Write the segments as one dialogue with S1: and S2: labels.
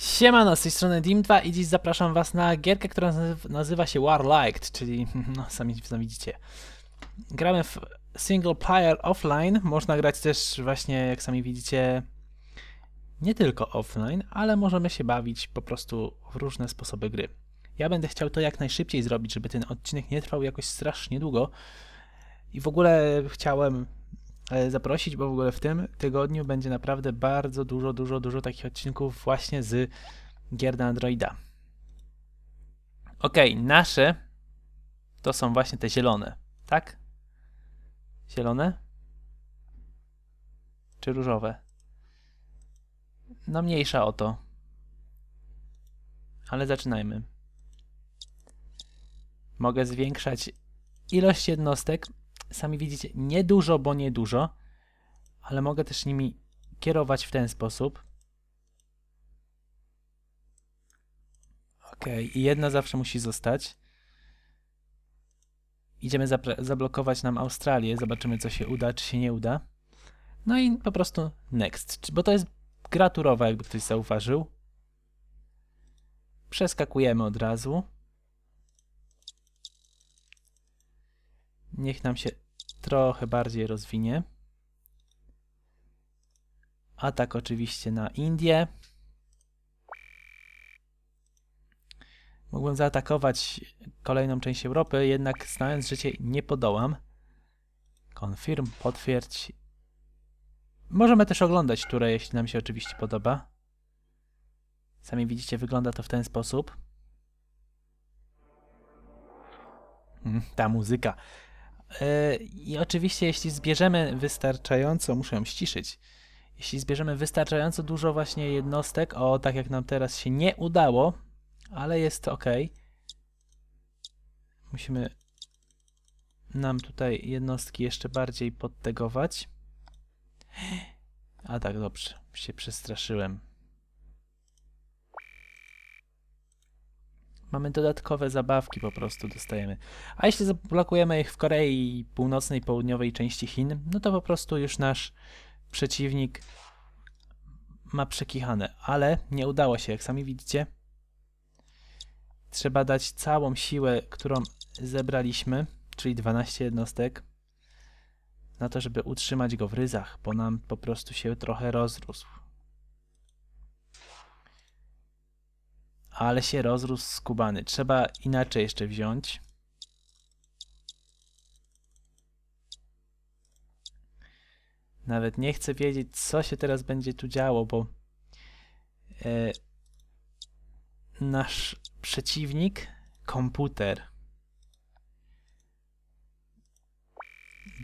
S1: Siemano, z tej strony Dim2 i dziś zapraszam was na gierkę, która nazyw- nazywa się Warliked, czyli no sami widzicie. Gramy w single player offline, można grać też właśnie jak sami widzicie nie tylko offline, ale możemy się bawić po prostu w różne sposoby gry. Ja będę chciał to jak najszybciej zrobić, żeby ten odcinek nie trwał jakoś strasznie długo i w ogóle chciałem zaprosić, bo w ogóle w tym tygodniu będzie naprawdę bardzo dużo, dużo, dużo takich odcinków właśnie z gier na Androida. Ok, nasze to są właśnie te zielone, tak? Zielone? Czy różowe? No mniejsza o to. Ale zaczynajmy. Mogę zwiększać ilość jednostek sami widzicie, niedużo, bo niedużo, ale mogę też nimi kierować w ten sposób. Ok, i jedna zawsze musi zostać. Idziemy zablokować nam Australię, zobaczymy co się uda, czy się nie uda. No i po prostu next, bo to jest gra turowa, jakby ktoś zauważył. Przeskakujemy od razu. Niech nam się trochę bardziej rozwinie. Atak oczywiście na Indię. Mógłbym zaatakować kolejną część Europy, jednak znając życie nie podołam. Confirm, potwierdź. Możemy też oglądać turę, jeśli nam się oczywiście podoba. Sami widzicie, wygląda to w ten sposób. Mm, ta muzyka. E, I oczywiście, jeśli zbierzemy wystarczająco, muszę ją ściszyć, jeśli zbierzemy wystarczająco dużo właśnie jednostek, o tak jak nam teraz się nie udało, ale jest ok. Musimy nam tutaj jednostki jeszcze bardziej podtegować. A tak, dobrze, się przestraszyłem. Mamy dodatkowe zabawki po prostu dostajemy. A jeśli zablokujemy ich w Korei Północnej Południowej części Chin, no to po prostu już nasz przeciwnik ma przekichane. Ale nie udało się, jak sami widzicie. Trzeba dać całą siłę, którą zebraliśmy, czyli 12 jednostek, na to, żeby utrzymać go w ryzach, bo nam po prostu się trochę rozrósł. Ale się rozrósł skubany. Trzeba inaczej jeszcze wziąć. Nawet nie chcę wiedzieć, co się teraz będzie tu działo, bo e, nasz przeciwnik, komputer,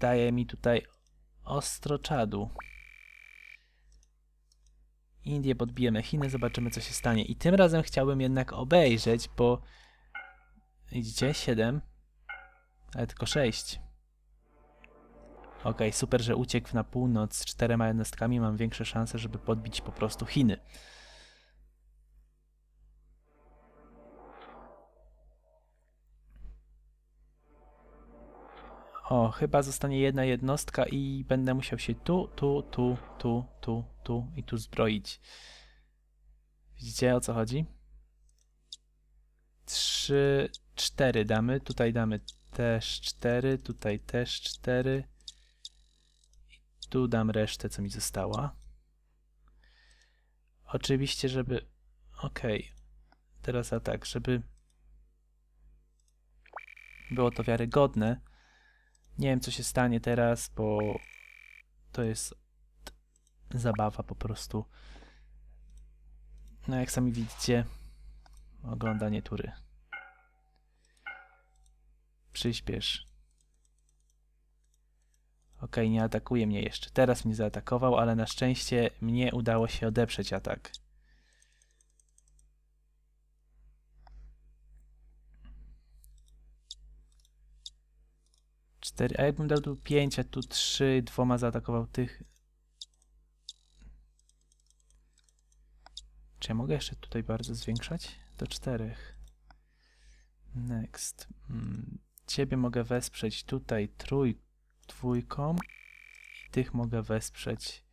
S1: daje mi tutaj ostro czadu. Indie podbijemy Chiny, zobaczymy co się stanie. I tym razem chciałbym jednak obejrzeć, bo widzicie, 7, ale tylko 6. Ok, super, że uciekł na północ z czterema jednostkami, mam większe szanse, żeby podbić po prostu Chiny. O, chyba zostanie jedna jednostka i będę musiał się tu, tu, tu, tu, tu, tu i tu zbroić. Widzicie o co chodzi? Trzy, cztery damy. Tutaj damy też cztery, tutaj też cztery. I tu dam resztę, co mi została. Oczywiście, żeby... Ok. Teraz a tak, żeby było to wiarygodne, nie wiem, co się stanie teraz, bo to jest zabawa po prostu. No jak sami widzicie, oglądanie tury. Przyspiesz. Ok, nie atakuje mnie jeszcze. Teraz mnie zaatakował, ale na szczęście mnie udało się odeprzeć atak. 4, a jakbym dał tu 5, a tu 3, dwoma zaatakował tych. Czy ja mogę jeszcze tutaj bardzo zwiększać? Do 4. Next. Hmm. Ciebie mogę wesprzeć tutaj trój, dwójką tych mogę wesprzeć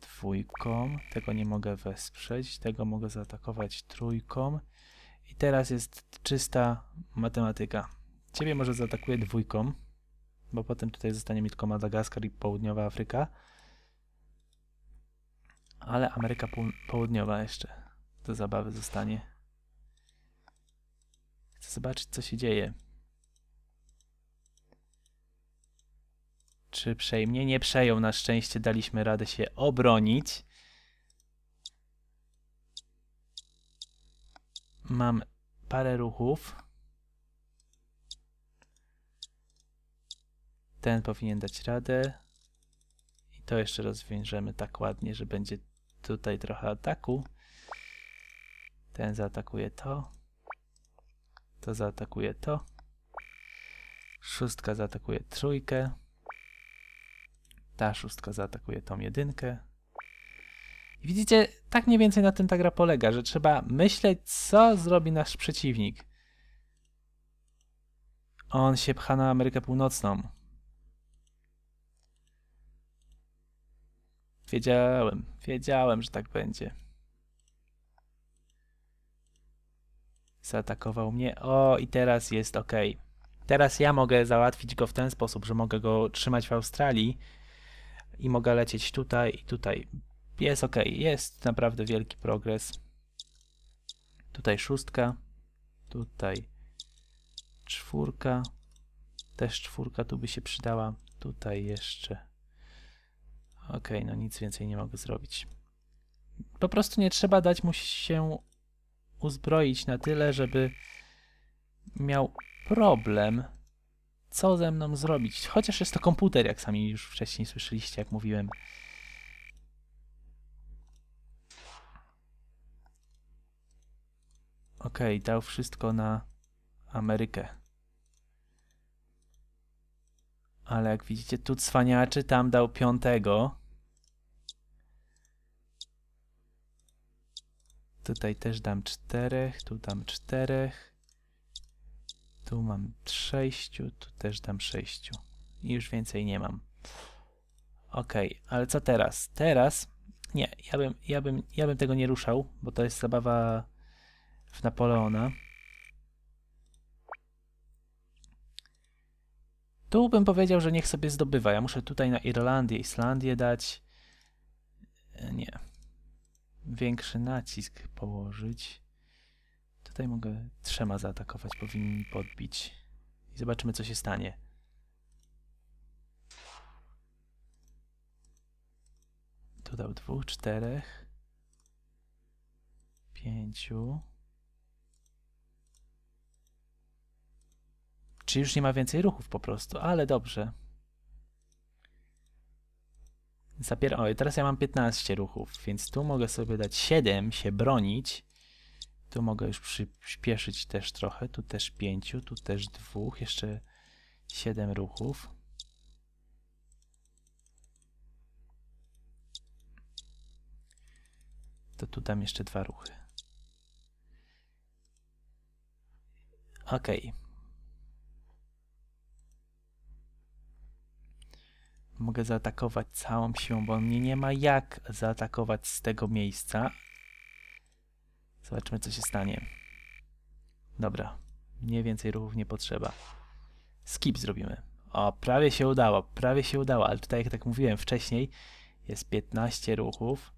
S1: dwójką. Tego nie mogę wesprzeć. Tego mogę zaatakować trójką. I teraz jest czysta matematyka. Ciebie może zaatakuję dwójką, bo potem tutaj zostanie mi tylko Madagaskar i Południowa Afryka. Ale Ameryka Południowa jeszcze do zabawy zostanie. Chcę zobaczyć, co się dzieje. Czy przejmie? Nie przejął. Na szczęście daliśmy radę się obronić. Mam parę ruchów. Ten powinien dać radę. I to jeszcze rozwiążemy tak ładnie, że będzie tutaj trochę ataku. Ten zaatakuje to. To zaatakuje to. Szóstka zaatakuje trójkę. Ta szóstka zaatakuje tą jedynkę. I widzicie, tak mniej więcej na tym ta gra polega, że trzeba myśleć, co zrobi nasz przeciwnik. On się pcha na Amerykę Północną. Wiedziałem, wiedziałem, że tak będzie. Zaatakował mnie. O, i teraz jest ok. Teraz ja mogę załatwić go w ten sposób, że mogę go trzymać w Australii i mogę lecieć tutaj i tutaj. Jest ok, jest naprawdę wielki progres. Tutaj szóstka, tutaj czwórka, też czwórka tu by się przydała. Tutaj jeszcze. Ok, no nic więcej nie mogę zrobić. Po prostu nie trzeba dać mu się uzbroić na tyle, żeby miał problem, co ze mną zrobić. Chociaż jest to komputer, jak sami już wcześniej słyszeliście, jak mówiłem. Ok, dał wszystko na Amerykę. Ale jak widzicie, tu cwaniaczy, tam dał piątego. Tutaj też dam czterech, tu dam czterech. Tu mam sześciu, tu też dam sześciu. I już więcej nie mam. Ok, ale co teraz? Teraz nie, ja bym, ja, bym, ja bym tego nie ruszał, bo to jest zabawa w Napoleona. Tu bym powiedział, że niech sobie zdobywa. Ja muszę tutaj na Irlandię, Islandię dać. E, nie większy nacisk położyć. Tutaj mogę trzema zaatakować, powinni podbić. I zobaczymy, co się stanie. Tu dał dwóch, czterech, pięciu. Czy już nie ma więcej ruchów po prostu, ale dobrze. Zapier o, teraz ja mam 15 ruchów, więc tu mogę sobie dać 7, się bronić. Tu mogę już przyspieszyć też trochę, tu też 5, tu też 2, jeszcze 7 ruchów. To tu dam jeszcze dwa ruchy. Okej. Okay. Mogę zaatakować całą siłą, bo mnie nie ma jak zaatakować z tego miejsca. Zobaczmy, co się stanie. Dobra. Mniej więcej ruchów nie potrzeba. Skip zrobimy. O, prawie się udało, prawie się udało, ale tutaj, jak tak mówiłem wcześniej, jest 15 ruchów.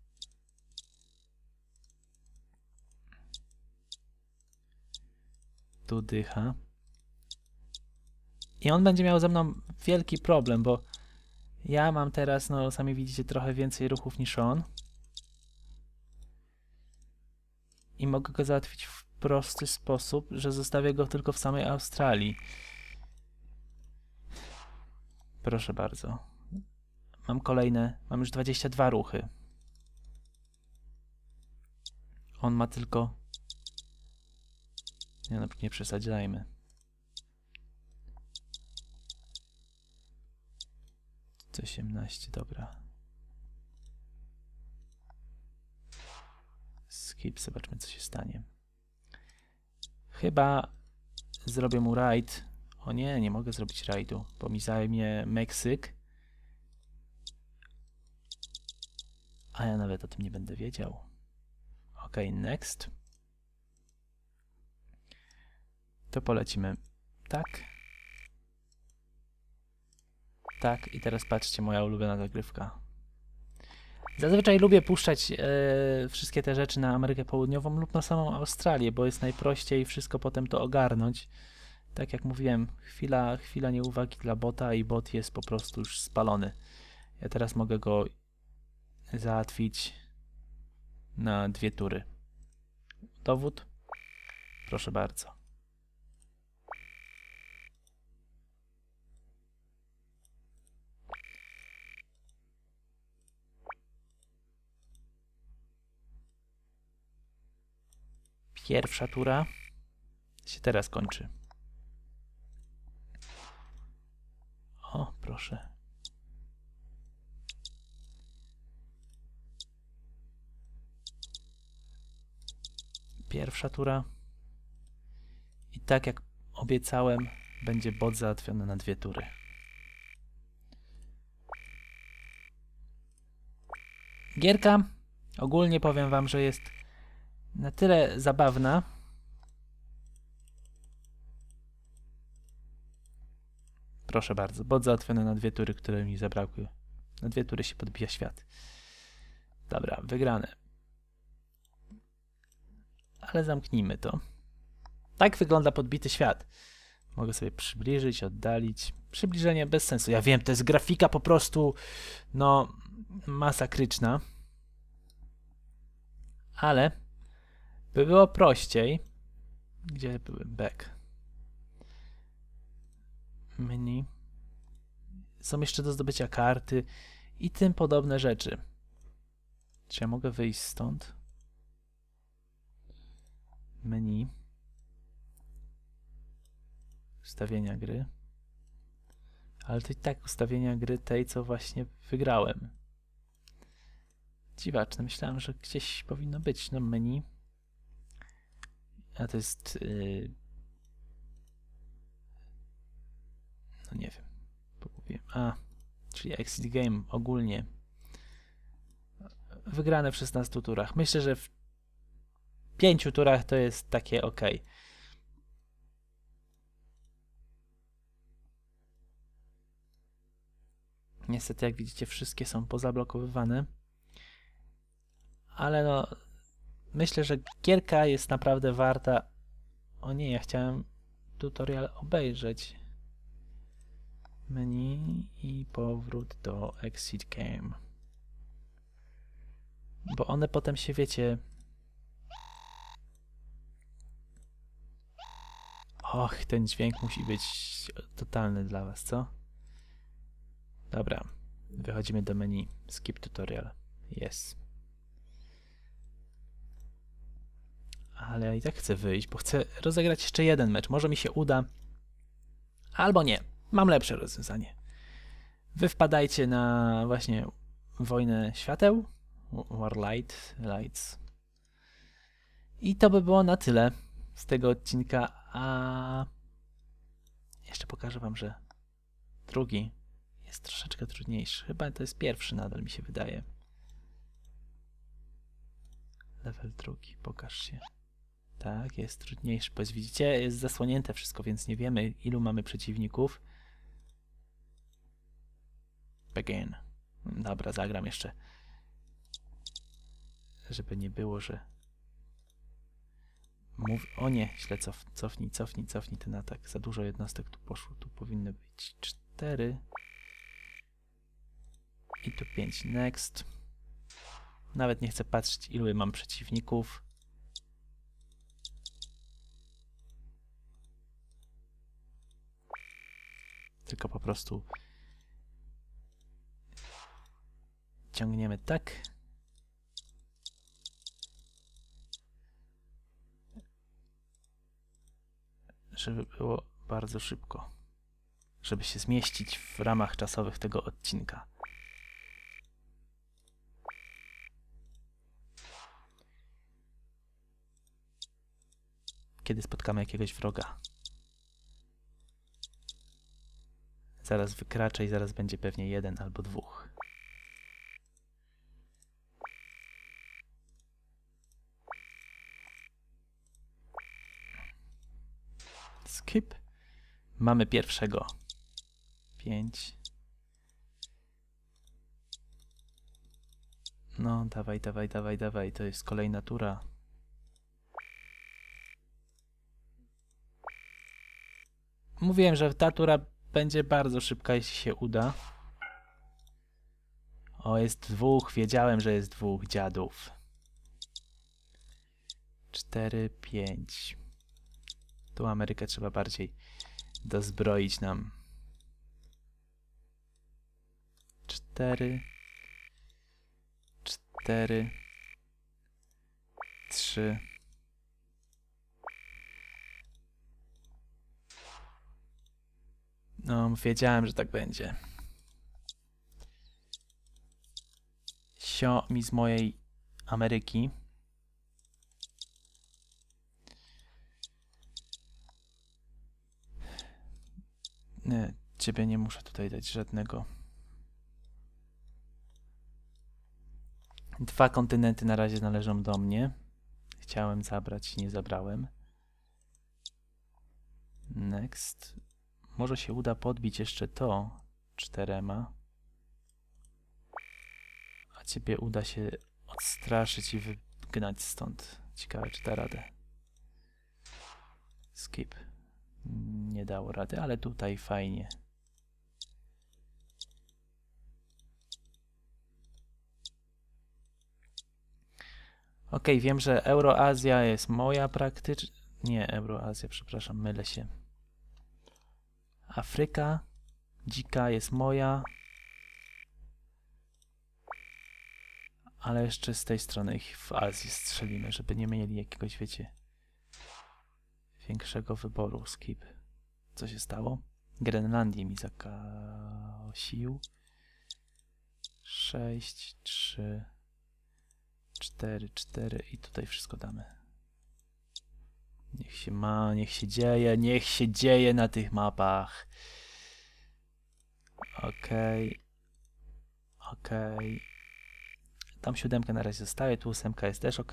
S1: Tu dycha. I on będzie miał ze mną wielki problem, bo ja mam teraz, no sami widzicie, trochę więcej ruchów niż on. I mogę go załatwić w prosty sposób, że zostawię go tylko w samej Australii. Proszę bardzo. Mam kolejne, mam już 22 ruchy. On ma tylko... Nie, no, nie przesadzajmy. 18, dobra. Skip, zobaczmy co się stanie. Chyba zrobię mu raid. O nie, nie mogę zrobić raidu, bo mi zajmie Meksyk. A ja nawet o tym nie będę wiedział. Ok, next. To polecimy tak. Tak, i teraz patrzcie, moja ulubiona zagrywka. Zazwyczaj lubię puszczać e, wszystkie te rzeczy na Amerykę Południową lub na samą Australię, bo jest najprościej wszystko potem to ogarnąć. Tak jak mówiłem, chwila, chwila nieuwagi dla bota i bot jest po prostu już spalony. Ja teraz mogę go załatwić na dwie tury. Dowód? Proszę bardzo. Pierwsza tura się teraz kończy. O, proszę. Pierwsza tura. I tak jak obiecałem, będzie bot załatwiony na dwie tury. Gierka ogólnie powiem wam, że jest na tyle zabawna. Proszę bardzo, bot załatwiony na dwie tury, które mi zabrakły. Na dwie tury się podbija świat. Dobra, wygrane. Ale zamknijmy to. Tak wygląda podbity świat. Mogę sobie przybliżyć, oddalić. Przybliżenie bez sensu. Ja wiem, to jest grafika po prostu, no, masakryczna. Ale by było prościej, gdzie były back, menu, są jeszcze do zdobycia karty i tym podobne rzeczy. Czy ja mogę wyjść stąd? Menu. Ustawienia gry. Ale to i tak ustawienia gry tej, co właśnie wygrałem. Dziwaczne. Myślałem, że gdzieś powinno być no menu. A to jest... Yy... No nie wiem. A, czyli Exit Game ogólnie. Wygrane w 16 turach. Myślę, że w 5 turach to jest takie ok. Niestety, jak widzicie, wszystkie są pozablokowywane. Ale no, myślę, że gierka jest naprawdę warta. O nie, ja chciałem tutorial obejrzeć. Menu i powrót do Exit Game. Bo one potem się, wiecie... Och, ten dźwięk musi być totalny dla was, co? Dobra, wychodzimy do menu. Skip tutorial. Yes. Ale ja i tak chcę wyjść, bo chcę rozegrać jeszcze jeden mecz. Może mi się uda, albo nie. Mam lepsze rozwiązanie. Wy wpadajcie na właśnie Wojnę Świateł, Warlight, Lights. I to by było na tyle z tego odcinka, a jeszcze pokażę wam, że drugi jest troszeczkę trudniejszy. Chyba to jest pierwszy nadal mi się wydaje. Level drugi, pokaż się. Tak, jest trudniejszy. Powiedz, widzicie, jest zasłonięte wszystko, więc nie wiemy, ilu mamy przeciwników. Begin. Dobra, zagram jeszcze. Żeby nie było, że... Mów... O nie, źle cof... cofnij, cofnij, cofnij ten atak. Za dużo jednostek tu poszło. Tu powinny być cztery. I tu pięć. Next. Nawet nie chcę patrzeć, ilu mam przeciwników. Tylko po prostu ciągniemy tak. Żeby było bardzo szybko. Żeby się zmieścić w ramach czasowych tego odcinka. Kiedy spotkamy jakiegoś wroga. Zaraz wykracza i zaraz będzie pewnie jeden albo dwóch. Skip. Mamy pierwszego. Pięć. No, dawaj, dawaj, dawaj, dawaj. To jest kolejna tura. Mówiłem, że ta tura będzie bardzo szybka, jeśli się uda. O, jest dwóch. Wiedziałem, że jest dwóch dziadów. Cztery, pięć. Tu Amerykę trzeba bardziej dozbroić nam. Cztery. Cztery. Trzy. No, wiedziałem, że tak będzie. Sio mi z mojej Ameryki. Nie, ciebie nie muszę tutaj dać żadnego. Dwa kontynenty na razie należą do mnie. Chciałem zabrać, nie zabrałem. Next. Może się uda podbić jeszcze to czterema. A ciebie uda się odstraszyć i wygnać stąd. Ciekawe, czy da radę. Skip. Nie dało rady, ale tutaj fajnie. Ok, wiem, że Euroazja jest moja praktycznie. Nie, Euroazja, przepraszam, mylę się. Afryka dzika jest moja. Ale jeszcze z tej strony ich w Azji strzelimy, żeby nie mieli jakiegoś, wiecie, większego wyboru. Skip. Co się stało? Grenlandię mi zakosił. 6, 3, 4, 4 i tutaj wszystko damy. Niech się ma, niech się dzieje, niech się dzieje na tych mapach. Okej. Okay. Okej. Okay. Tam siódemka na razie zostaje, tu ósemka jest też ok.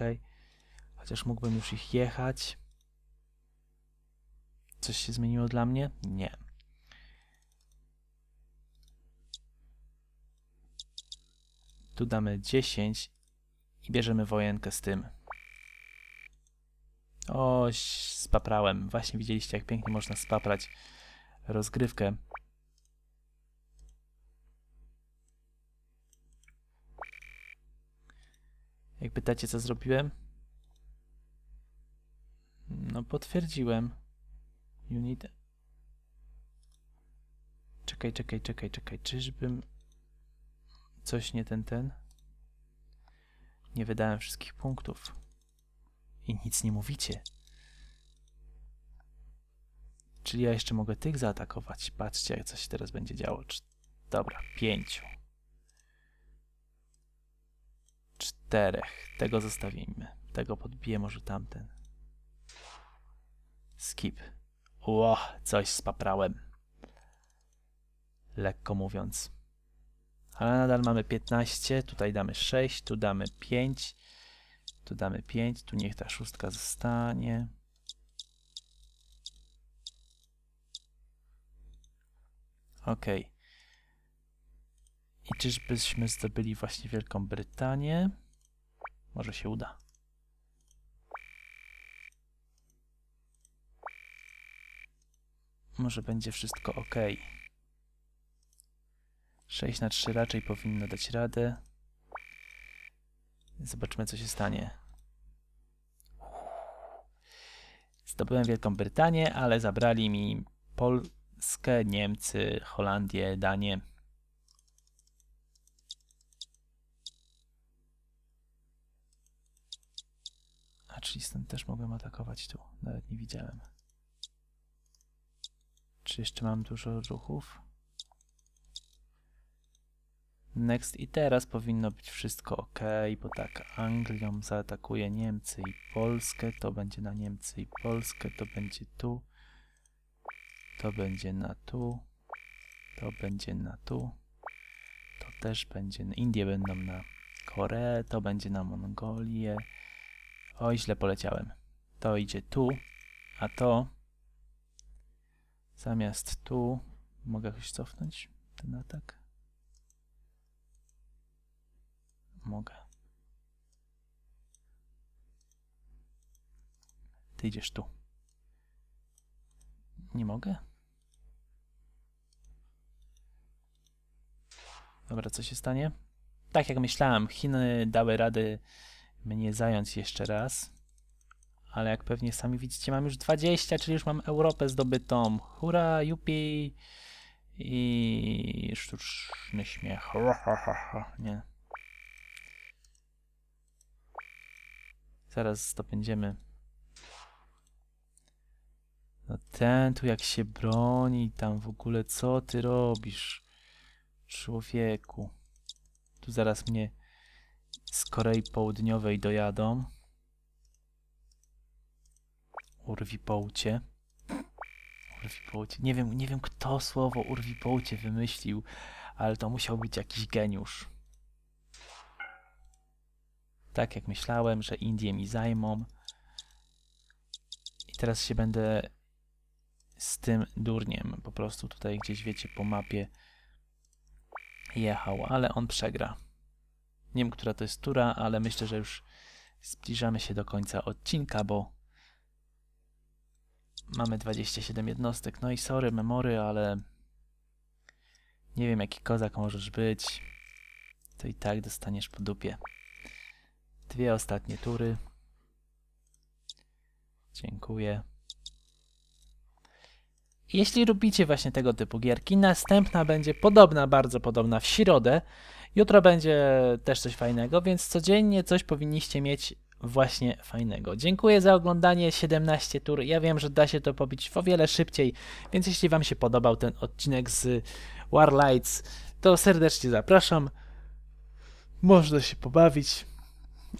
S1: Chociaż mógłbym już ich jechać. Coś się zmieniło dla mnie? Nie. Tu damy 10 i bierzemy wojenkę z tym. O, spaprałem. Właśnie widzieliście, jak pięknie można spaprać rozgrywkę. Jak pytacie, co zrobiłem? No, potwierdziłem. Unit. Czekaj, czekaj, czekaj, czekaj. Czyżbym coś nie ten, ten? Nie wydałem wszystkich punktów. I nic nie mówicie. Czyli ja jeszcze mogę tych zaatakować. Patrzcie, jak coś teraz będzie działo. Dobra, pięciu. Czterech. Tego zostawimy. Tego podbiję może tamten. Skip. Ło, coś spaprałem. Lekko mówiąc. Ale nadal mamy 15, tutaj damy 6, tu damy 5, tu damy 5, tu niech ta szóstka zostanie. Ok. I czyżbyśmy zdobyli właśnie Wielką Brytanię? Może się uda. Może będzie wszystko ok. 6 na 3 raczej powinno dać radę. Zobaczmy, co się stanie. Zdobyłem Wielką Brytanię, ale zabrali mi Polskę, Niemcy, Holandię, Danię. A czyli stąd też mogłem atakować tu. Nawet nie widziałem. Czy jeszcze mam dużo ruchów? Next i teraz powinno być wszystko ok, bo tak, Anglią zaatakuje Niemcy i Polskę, to będzie na Niemcy i Polskę, to będzie tu, to będzie na tu, to będzie na tu, to też będzie, Indie będą na Koreę, to będzie na Mongolię, oj źle poleciałem, to idzie tu, a to Zamiast tu mogę jakoś cofnąć ten atak. Mogę. Ty idziesz tu. Nie mogę? Dobra, co się stanie? Tak jak myślałem, Chiny dały radę mnie zająć jeszcze raz. Ale jak pewnie sami widzicie, mam już 20, czyli już mam Europę zdobytą. Hurra, jupi! I sztuczny śmiech. Nie. Zaraz zdobędziemy. No ten tu jak się broni, tam w ogóle co ty robisz? Człowieku. Tu zaraz mnie z Korei Południowej dojadą. Urwi połcie. Urwi połcie. Nie wiem, nie wiem kto słowo urwi połcie wymyślił, ale to musiał być jakiś geniusz. Tak jak myślałem, że Indie mi zajmą. I teraz się będę z tym durniem po prostu tutaj gdzieś, wiecie, po mapie jechał, ale on przegra. Nie wiem, która to jest tura, ale myślę, że już zbliżamy się do końca odcinka, bo mamy 27 jednostek. No i sorry, memory, ale nie wiem, jaki kozak możesz być. To i tak dostaniesz po dupie. Dwie ostatnie tury. Dziękuję. Jeśli lubicie właśnie tego typu gierki, następna będzie podobna, bardzo podobna w środę. Jutro będzie też coś fajnego, więc codziennie coś powinniście mieć właśnie fajnego. Dziękuję za oglądanie 17 tur. Ja wiem, że da się to pobić o wiele szybciej, więc jeśli Wam się podobał ten odcinek z Warlights, to serdecznie zapraszam. Można się pobawić.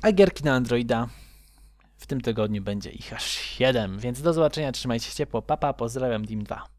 S1: A gierki na Androida w tym tygodniu będzie ich aż 7, więc do zobaczenia, trzymajcie się ciepło, papa, pozdrawiam Dim 2.